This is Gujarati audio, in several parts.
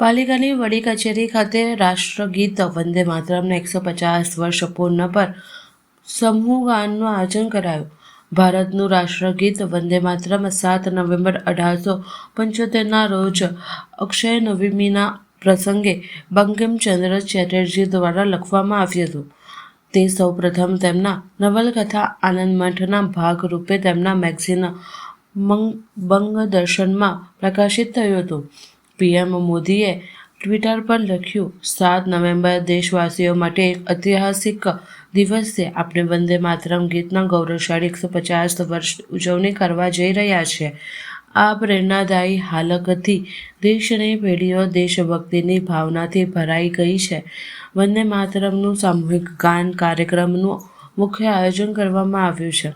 પાલિકાની વડી કચેરી ખાતે રાષ્ટ્રગીત વંદે માતરમના એકસો પચાસ વર્ષ પૂર્ણ પર સમૂહ ગાનનું આયોજન કરાયું. ભારતનું રાષ્ટ્રગીત વંદે માતરમ સાત નવેમ્બર અઢારસો પંચોતેરના રોજ અક્ષય નવમીના પ્રસંગે બંકિમચંદ્ર ચેટર્જી દ્વારા લખવામાં આવ્યું હતું. તે સૌપ્રથમ તેમના નવલકથા આનંદ મઠના ભાગરૂપે તેમના મેગઝિન મંગ, બંગદર્શનમાં પ્રકાશિત થયું હતું. પીએમ મોદીએ ટ્વિટર પર લખ્યું, સાત નવેમ્બર દેશવાસીઓ માટે એક ઐતિહાસિક દિવસ આપણે વંદે માતરમ ગીતના ગૌરવશાળી એકસો પચાસ વર્ષ ઉજવણી કરવા જઈ રહ્યા છે. આ પ્રેરણાદાયી હાલકથી દેશની પેઢીઓ દેશભક્તિની ભાવનાથી ભરાઈ ગઈ છે. વંદે માતરમનું સામૂહિક ગાન કાર્યક્રમનું મુખ્ય આયોજન કરવામાં આવ્યું છે.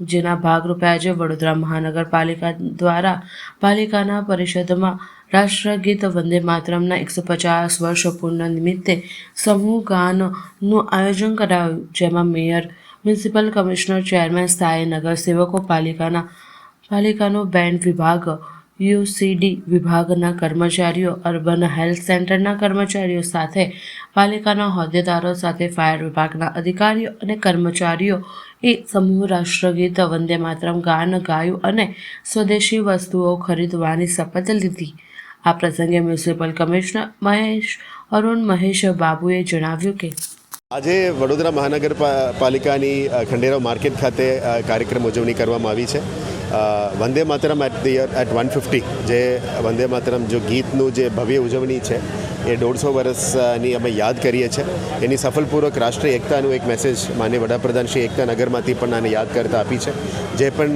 જેના ભાગરૂપે આજે વડોદરા મહાનગરપાલિકા દ્વારા પાલિકાના પરિષદમાં રાષ્ટ્રગીત વંદે માતરમના એકસો પચાસ વર્ષ પૂર્ણ નિમિત્તે સમૂહ ગાનનું આયોજન કરાયું, જેમાં મેયર, મ્યુનિસિપલ કમિશનર, ચેરમેન સ્થાયી નગરસેવકો પાલિકાના, પાલિકાનો બેન્ડ વિભાગ, યુસીડી વિભાગના કર્મચારીઓ, અર્બન હેલ્થ સેન્ટરના કર્મચારીઓ સાથે, પાલિકાના હોદ્દેદારો સાથે ફાયર વિભાગના અધિકારીઓ અને કર્મચારીઓ એ સમૂહ રાષ્ટ્રગીત વંદે માતરમ ગાન ગાયું અને સ્વદેશી વસ્તુઓ ખરીદવાની શપથ લીધી. આ પ્રસંગે મ્યુનિસિપલ કમિશનર મહેશ અરુણ મહેશ બાબુએ જણાવ્યું કે આજે વડોદરા મહાનગરપાલિકાની ખંડેરાવ માર્કેટ ખાતે કાર્યક્રમ ઉજવણી કરવામાં આવી છે. Vande Mataram at the at one fifty જે વંદે માતરમ જો ગીતનું જે ભવ્ય ઉજવણી છે એ દોઢસો વર્ષની અમે યાદ કરીએ છીએ. એની સફળપૂર્વક રાષ્ટ્રીય એકતાનું એક મેસેજ માન્ય વડાપ્રધાન શ્રી એકતા નગરમાંથી પણ આને યાદ કરતા આપી છે. જે પણ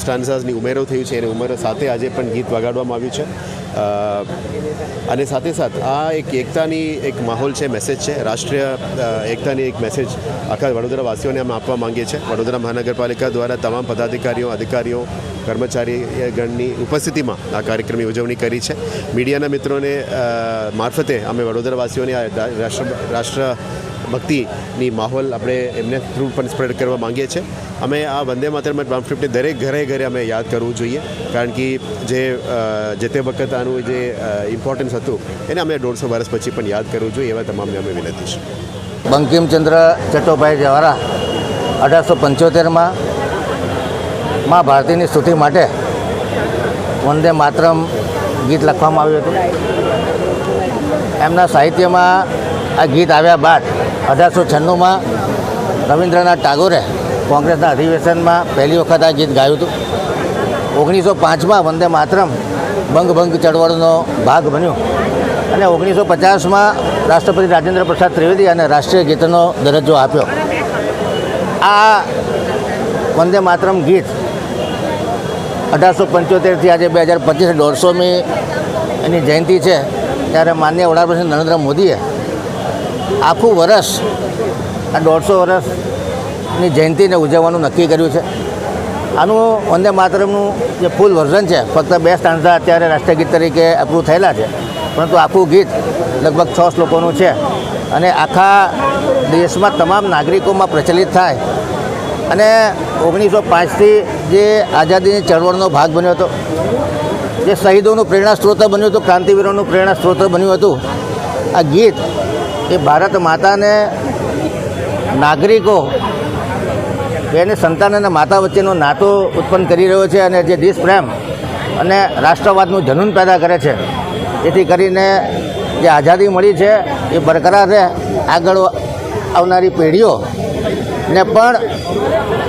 સ્ટાન્ઝાઝની ઉમેરો થયું છે, એની ઉમેરો સાથે આજે પણ ગીત વગાડવામાં આવ્યું છે. અને સાથે સાથ આ એક એકતાની એક માહોલ છે મેસેજ છે. રાષ્ટ્રીય એકતાની એક મેસેજ આખા વડોદરાવાસીઓને અમે આપવા માંગીએ છીએ. વડોદરા મહાનગરપાલિકા દ્વારા તમામ પદાધિકારીઓ, અધિકારીઓ કર્મચારીગણની ઉપસ્થિતિમાં આ કાર્યક્રમની ઉજવણી કરી છે. મીડિયાના મિત્રોને મારફતે અમે વડોદરાવાસીઓને આ રાષ્ટ્ર રાષ્ટ્ર ભક્તિની માહોલ આપણે એમને થ્રુ પણ સ્પ્રેડ કરવા માંગીએ છીએ. અમે આ વંદે માતરમ ફિફ્ટી દરેક ઘરે ઘરે અમે યાદ કરવું જોઈએ, કારણ કે જે જે તે વખત આનું જે ઇમ્પોર્ટન્સ હતું, એને અમે દોઢસો વર્ષ પછી પણ યાદ કરવું જોઈએ એવા તમામને અમે વિનંતી છે. બંકિમચંદ્ર ચટ્ટોભાઈ દ્વારા અઢારસો પંચોતેરમાં મા ભારતીની સ્તુતિ માટે વંદે માતરમ ગીત લખવામાં આવ્યું હતું. એમના સાહિત્યમાં આ ગીત આવ્યા બાદ અઢારસો છન્નુંમાં રવિન્દ્રનાથ ટાગોરે કોંગ્રેસના અધિવેશનમાં પહેલી વખત આ ગીત ગાયું હતું. ઓગણીસો પાંચમાં વંદે માતરમ ભંગભંગ ચળવળનો ભાગ બન્યો અને ઓગણીસો પચાસમાં રાષ્ટ્રપતિ રાજેન્દ્ર પ્રસાદ ત્રિવેદી અને રાષ્ટ્રીય ગીતનો દરજ્જો આપ્યો. આ વંદે માતરમ ગીત. અઢારસો પંચોતેરથી આજે બે હજાર પચીસ દોઢસોમી એની જયંતિ છે, ત્યારે માન્ય વડાપ્રધાન નરેન્દ્ર મોદીએ આખું વર્ષ આ દોઢસો વર્ષની જયંતિને ઉજવવાનું નક્કી કર્યું છે. આનું વંદે માતરમનું જે ફૂલ વર્ઝન છે, ફક્ત બે સ્ટાન્ઝા અત્યારે રાષ્ટ્રગીત તરીકે અપ્રૂવ થયેલા છે, પરંતુ આખું ગીત લગભગ છ શ્લોકોનું છે અને આખા દેશમાં તમામ નાગરિકોમાં પ્રચલિત થાય અને ઓગણીસો પાંચથી જે આઝાદીની ચળવળનો ભાગ બન્યો હતો, જે શહીદોનું પ્રેરણા સ્ત્રોત બન્યું હતું, ક્રાંતિવીરોનું પ્રેરણા સ્ત્રોત બન્યું હતું, આ ગીત એ ભારત માતાને નાગરિકો એને સંતાન અને માતા વચ્ચેનો નાતો ઉત્પન્ન કરી રહ્યો છે અને જે દેશપ્રેમ અને રાષ્ટ્રવાદનું જનૂન પેદા કરે છે જેથી કરીને જે આઝાદી મળી છે એ બરકરાર રહે. આગળ આવનારી પેઢીઓ ને પણ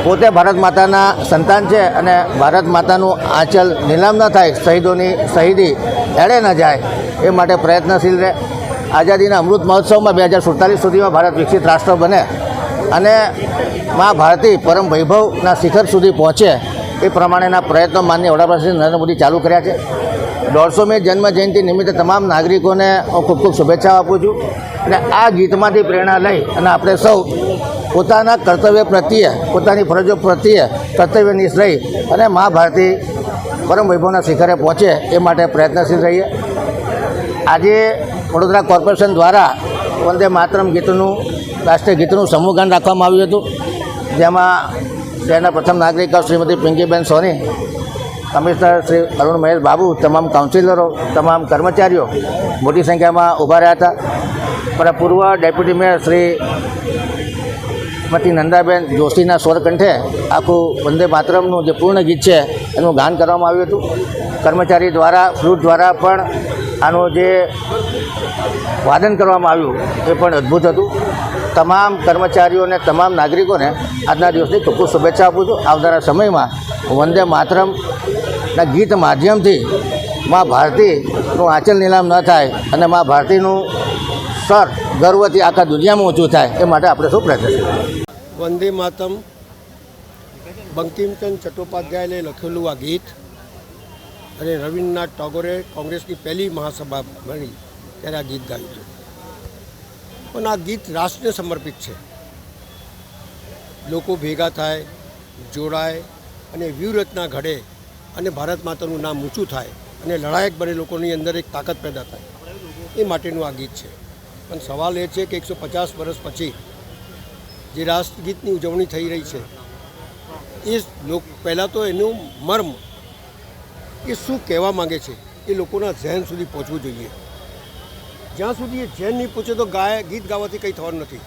પોતે ભારત માતાના સંતાન છે અને ભારત માતાનું આંચલ નીલામ ન થાય, શહીદોની શહીદી એળે ન જાય એ માટે પ્રયત્નશીલ રહે. આઝાદીના અમૃત મહોત્સવમાં બે હજાર સુડતાલીસ સુધીમાં ભારત વિકસિત રાષ્ટ્ર બને અને મા ભારતી પરમ વૈભવના શિખર સુધી પહોંચે એ પ્રમાણેના પ્રયત્નો માન્ય વડાપ્રધાન નરેન્દ્ર મોદી ચાલુ કર્યા છે. દોઢસોમી જન્મ જયંતિ નિમિત્તે તમામ નાગરિકોને હું ખૂબ ખૂબ શુભેચ્છાઓ આપું છું અને આ ગીતમાંથી પ્રેરણા લઈ અને આપણે સૌ પોતાના કર્તવ્ય પ્રત્યે, પોતાની ફરજો પ્રત્યે કર્તવ્યનિષ્ઠ રહી અને મા ભારતી પરમ વૈભવના શિખરે પહોંચે એ માટે પ્રયત્નશીલ રહીએ. આજે વડોદરા કોર્પોરેશન દ્વારા વંદે માતરમ ગીતનું, રાષ્ટ્રીય ગીતનું સમૂહગાન રાખવામાં આવ્યું હતું. જેમાં શહેરના પ્રથમ નાગરિક શ્રીમતી પિંકીબેન સોની, કમિશનર શ્રી અરુણ મહેશ બાબુ, તમામ કાઉન્સિલરો તમામ કર્મચારીઓ મોટી સંખ્યામાં ઊભા રહ્યા હતા. પણ પૂર્વ ડેપ્યુટી મેયર શ્રી શ્રીમતી નંદાબેન જોશીના સ્વર કંઠે આખું વંદે માતરમનું જે પૂર્ણ ગીત છે, એનું ગાન કરવામાં આવ્યું હતું. કર્મચારી દ્વારા, ફ્લૂટ દ્વારા પણ આનું જે વાદન કરવામાં આવ્યું, એ પણ અદ્ભુત હતું. તમામ કર્મચારીઓને, તમામ નાગરિકોને આજના દિવસની ખૂબ શુભેચ્છા આપું છું. આવનારા સમયમાં વંદે માતરમના ગીત માધ્યમથી મા ભારતીનું આંચલ નીલામ ન થાય અને મા ભારતીનું સર ગર્વથી આખા દુનિયામાં ઊંચું થાય, એ માટે આપણે શું પ્રયત્ન કરીએ. વંદે માતમ બંકિમચંદ ચટ્ટોપાધ્યાયે લખેલું આ ગીત અને રવિન્દ્રનાથ ટાગોરે કોંગ્રેસની પહેલી મહાસભા મળી ત્યારે આ ગીત ગાયું હતું પણ આ ગીત રાષ્ટ્રને સમર્પિત છે. લોકો ભેગા થાય, જોડાય અને વ્યૂહરચના ઘડે અને ભારત માતાનું નામ ઊંચું થાય અને લડાયક બને લોકોની અંદર એક તાકાત પેદા થાય. એ માટેનું આ ગીત છે. પણ સવાલ એ છે કે એકસો પચાસ વર્ષ પછી જે રાષ્ટ્રગીતની ઉજવણી થઈ રહી છે, એ લોક, પહેલાં તો એનું મર્મ એ શું કહેવા માંગે છે, એ લોકોના ઝહેન સુધી પહોંચવું જોઈએ. જ્યાં સુધી એ ઝહેન નહીં પહોંચે તો ગાય, ગીત ગાવાથી કંઈ થવાનું નથી.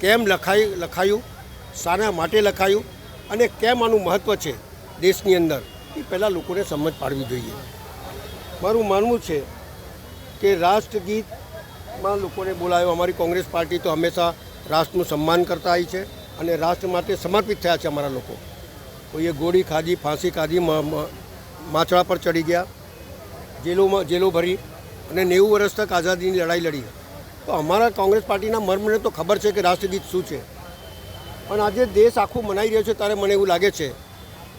કેમ લખાય, લખાયું, શાના માટે લખાયું અને કેમ આનું મહત્ત્વ છે દેશની અંદર, એ પહેલાં લોકોને સમજ પાડવી જોઈએ. મારું માનવું છે કે રાષ્ટ્રગીતમાં લોકોને બોલાયો, અમારી કોંગ્રેસ પાર્ટી તો હંમેશા રાષ્ટ્રનું સન્માન કરતા આવી છે અને રાષ્ટ્ર માટે સમર્પિત થયા છે અમારા લોકો. કોઈએ ગોળી ખાધી, ફાંસી ખાધી, મ- મ- માછડા પર ચડી ગયા, જેલોમાં, જેલો ભરી અને નેવું વર્ષ તક આઝાદીની લડાઈ લડી. તો અમારા કોંગ્રેસ પાર્ટીના મર્મને તો ખબર છે કે રાષ્ટ્રગીત શું છે. પણ આજે દેશ આખું મનાઈ રહ્યો છે ત્યારે મને એવું લાગે છે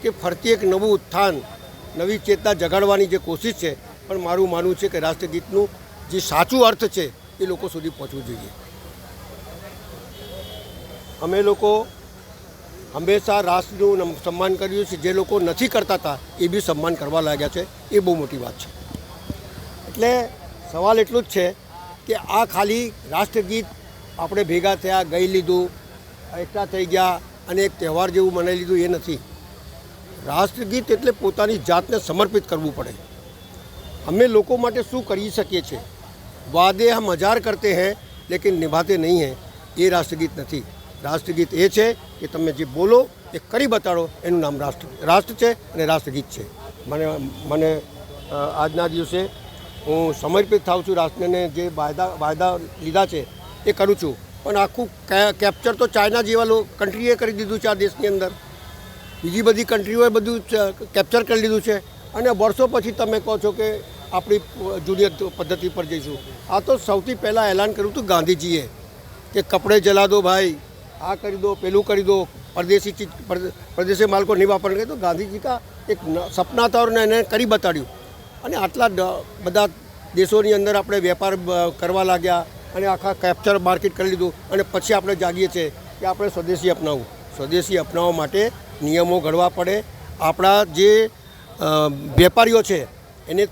કે ફરતી એક નવું ઉત્થાન, નવી ચેતના જગાડવાની જે કોશિશ છે, પણ મારું માનવું છે કે રાષ્ટ્રગીતનું જે સાચું અર્થ છે એ લોકો સુધી પહોંચવું જોઈએ. અમે લોકો હંમેશા રાષ્ટ્રનું સન્માન કર્યું છે. જે લોકો નથી કરતા હતા, એ બી સન્માન કરવા લાગ્યા છે. એ બહુ મોટી વાત છે. એટલે સવાલ એટલું જ છે કે આ ખાલી રાષ્ટ્રગીત આપણે ભેગા થયા, ગઈ લીધું, એકઠા થઈ ગયા અને એક તહેવાર જેવું મનાઈ લીધું, એ નથી. રાષ્ટ્રગીત એટલે પોતાની જાતને સમર્પિત કરવું પડે. અમે લોકો માટે શું કરી શકીએ છીએ? વાદે હમ હજાર કરતે હૈ, લેકિન નિભાતે નહીં હૈ. એ રાષ્ટ્રગીત નથી. રાષ્ટ્રગીત એ છે કે તમે જે બોલો, એ કરી બતાડો, એનું નામ રાષ્ટ્ર રાષ્ટ્ર છે અને રાષ્ટ્રગીત છે. મને મને આજના દિવસે હું સમર્પિત થાઉં છું રાષ્ટ્રને જે વાયદા વાયદા લીધા છે, એ કરું છું. પણ આખું કેપ્ચર તો ચાઇના જેવા લો, કન્ટ્રીએ કરી દીધું છે આ દેશની અંદર. બીજી બધી કન્ટ્રીઓએ બધું કેપ્ચર કરી લીધું છે. અને વર્ષો પછી તમે કહો છો કે આપણી જૂની પદ્ધતિ પર જઈશું. આ તો સૌથી પહેલાં એલાન કર્યું હતું ગાંધીજીએ કે કપડે જલા દો ભાઈ આ કરી દો, પેલું કરી દો, પરદેશી ચીજ પર- પરદેશી માલકો નહીં વાપરને તો ગાંધીજી કા એક સપના હતા એને કરી બતાડ્યું. અને આટલા બધા દેશોની અંદર આપણે વેપાર કરવા લાગ્યા અને આખા કેપ્ચર માર્કેટ કરી લીધું અને પછી આપણે જાગીએ છીએ કે આપણે સ્વદેશી અપનાવવું. સ્વદેશી અપનાવવા માટે નિયમો ઘડવા પડે. આપણા જે વેપારીઓ છે, એને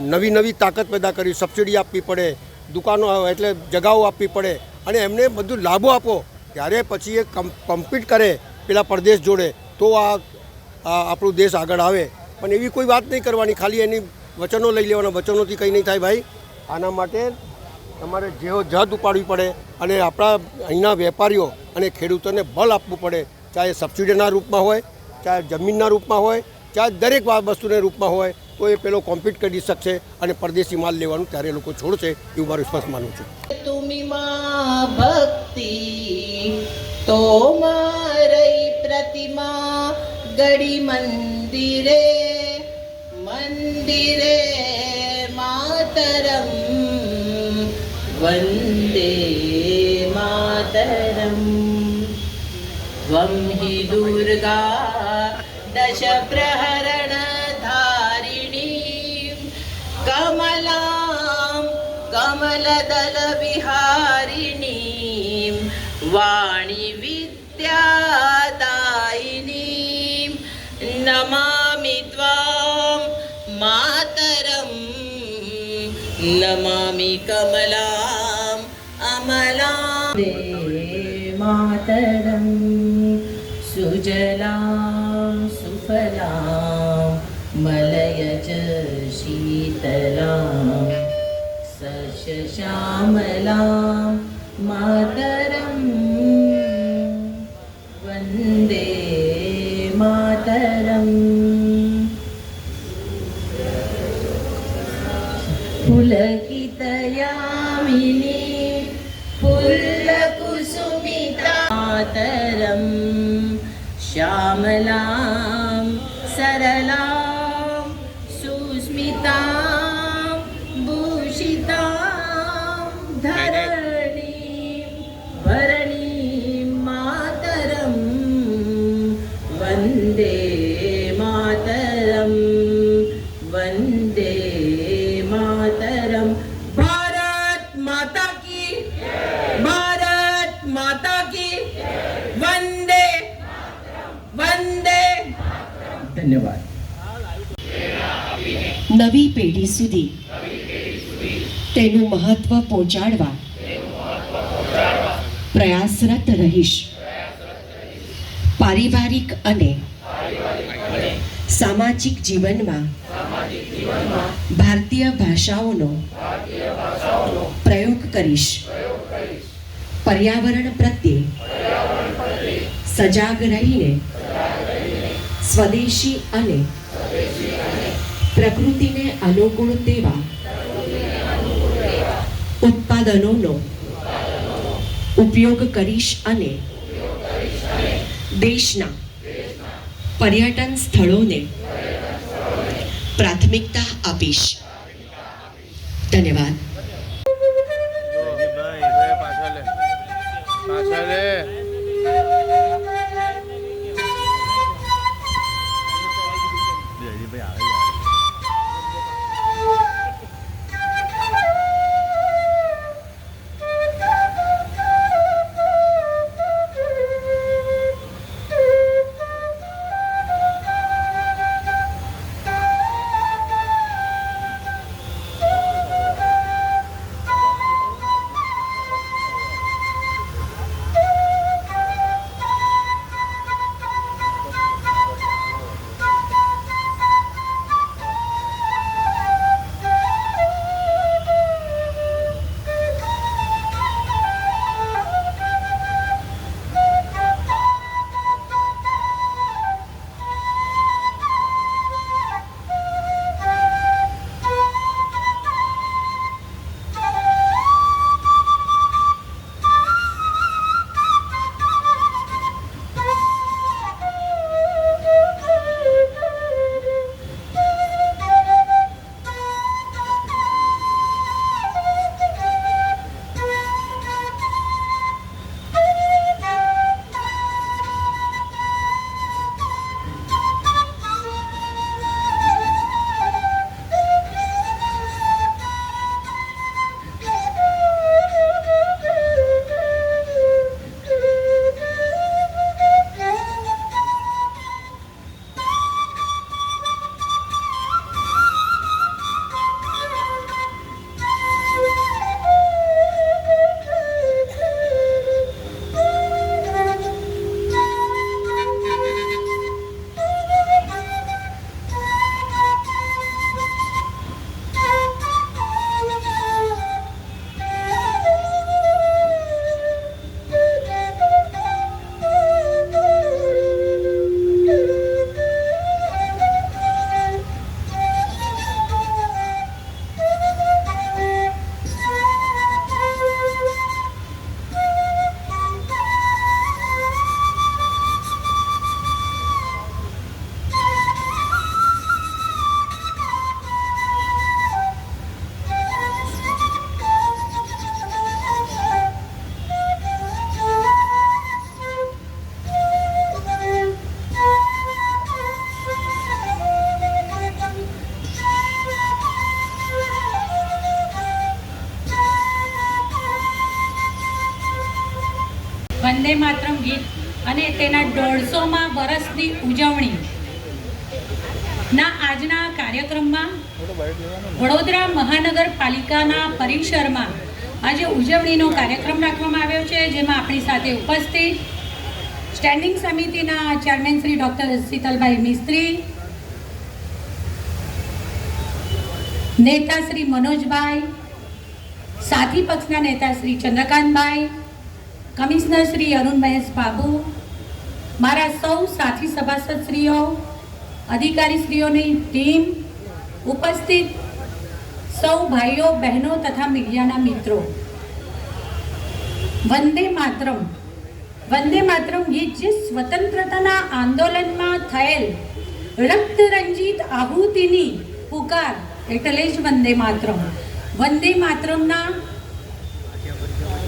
નવી નવી તાકાત પેદા કરી સબસિડી આપવી પડે, દુકાનો એટલે જગાઓ આપવી પડે અને એમને બધું લાભો આપો. ત્યારે પછી એ કમ કમ્પીટ કરે પેલા પરદેશ જોડે, તો આ આપણો દેશ આગળ આવે. પણ એવી કોઈ વાત નહીં કરવાની, ખાલી એની વચનો લઈ લેવાના. વચનોથી કંઈ નહીં થાય ભાઈ. આના માટે તમારે જેવો જદ ઉપાડવી પડે અને આપણા અહીંના વેપારીઓ અને ખેડૂતોને બળ આપવું પડે, ચાહે સબસિડીના રૂપમાં હોય, ચાહે જમીનના રૂપમાં હોય, ચાહે દરેક વસ્તુને રૂપમાં હોય, તો એ પેલો કોમ્પીટ કરી શકશે અને પરદેશી માલ લેવાનું ત્યારે લોકો છોડશે, એવું મારું સ્પષ્ટ માનું છું. तुम्ही मा भक्ती तो मारई प्रतिमा गडी मंदिरे मंदिरे मातरम वंदे मातरम त्वं हि दुर्गा दशप्रहरणधारिणीं कमलदलविहारिणीं वाणि विद्यादायिनीं नमामि त्वां मातरं नमामि कमलाम् अमलां दे मातरं सुजलां सुफलां च शीतलां सस्यश्यामलां मातरम् वन्दे मातरम् पुलकितयामिनी पुल्लकुसुमिता मातरं श्यामलां सरलां ધન્યવાદ. નવી પેઢી સુધી તેનું મહત્વ પહોંચાડવા પ્રયાસરત રહીશ. પારિવારિક અને સામાજિક જીવનમાં ભારતીય ભાષાઓનો પ્રયોગ કરીશ. પર્યાવરણ પ્રત્યે સજાગ રહીને સ્વદેશી અને પ્રકૃતિને અનુકૂળ તેવા ઉત્પાદનોનો ઉપયોગ કરીશ અને દેશના પર્યટન સ્થળોને પ્રાથમિકતા આપીશ. ધન્યવાદ. વંદે માતરમ ગીત અને તેના દોઢસોમાં વર્ષની ઉજવણી. ના, આજના કાર્યક્રમમાં વડોદરા મહાનગરપાલિકાના પરિસરમાં આજે ઉજવણીનો કાર્યક્રમ રાખવામાં આવ્યો છે, જેમાં આપણી સાથે ઉપસ્થિત સ્ટેન્ડિંગ સમિતિના ચેરમેન શ્રી ડૉક્ટર શીતલભાઈ મિસ્ત્રી, નેતા શ્રી મનોજભાઈ, સાથી પક્ષના નેતા શ્રી ચંદ્રકાંતભાઈ કમિશનર શ્રી અરુણ મહેશ બાબુ, મારા સૌ સાથી સભાસદશ્રીઓ, અધિકારીશ્રીઓની ટીમ, ઉપસ્થિત સૌ ભાઈઓ, બહેનો તથા મીડિયાના મિત્રો. વંદે માતરમ. વંદે માતરમ ગીત જે સ્વતંત્રતાના આંદોલનમાં થયેલ રક્ત રંજિત આહુતિની પુકાર. એટલે જ વંદે માતરમ. વંદે માતરમના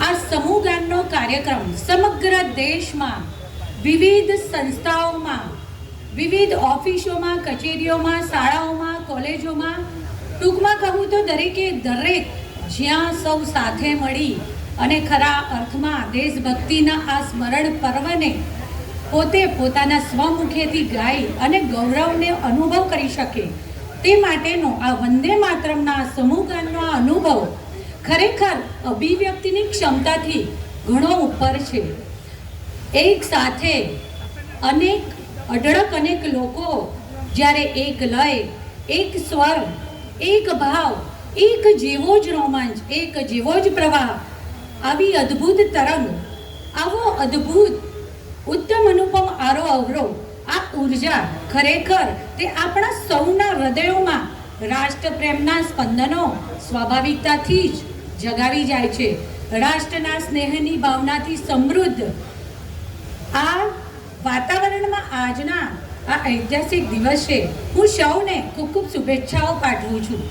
આ સમૂહ ગાનનો કાર્યક્રમ સમગ્ર દેશમાં વિવિધ સંસ્થાઓમાં, વિવિધ ઓફિસોમાં, કચેરીઓમાં, શાળાઓમાં, કોલેજોમાં, ટૂંકમાં કહું તો દરેકે દરેક જ્યાં સૌ સાથે મળી અને ખરા અર્થમાં દેશભક્તિના આ સ્મરણ પર્વને પોતે પોતાના સ્વમુખેથી ગાઈ અને ગૌરવને અનુભવ કરી શકે તે માટેનો આ વંદે માતરમના આ સમૂહ ગાનનો આ અનુભવ ખરેખર અભિવ્યક્તિની ક્ષમતાથી ઘણો ઉપર છે. એક સાથે અનેક, અઢળક અનેક લોકો જ્યારે એક લય, એક સ્વર, એક ભાવ, એક જેવો જ રોમાંચ, એક જેવો જ પ્રવાહ, આવી અદ્ભુત તરંગ, આવો અદ્ભુત, ઉત્તમ અનુપમ આરો અવરો, આ ઊર્જા ખરેખર તે આપણા સૌના હૃદયોમાં રાષ્ટ્રપ્રેમના સ્પંદનો સ્વાભાવિકતાથી જ જગાવી જાય છે. રાષ્ટ્રના સ્નેહની ભાવનાથી સમૃદ્ધ આ વાતાવરણમાં આજના આ ઐતિહાસિક દિવસે હું સૌને ખૂબ ખૂબ શુભેચ્છાઓ પાઠવું છું.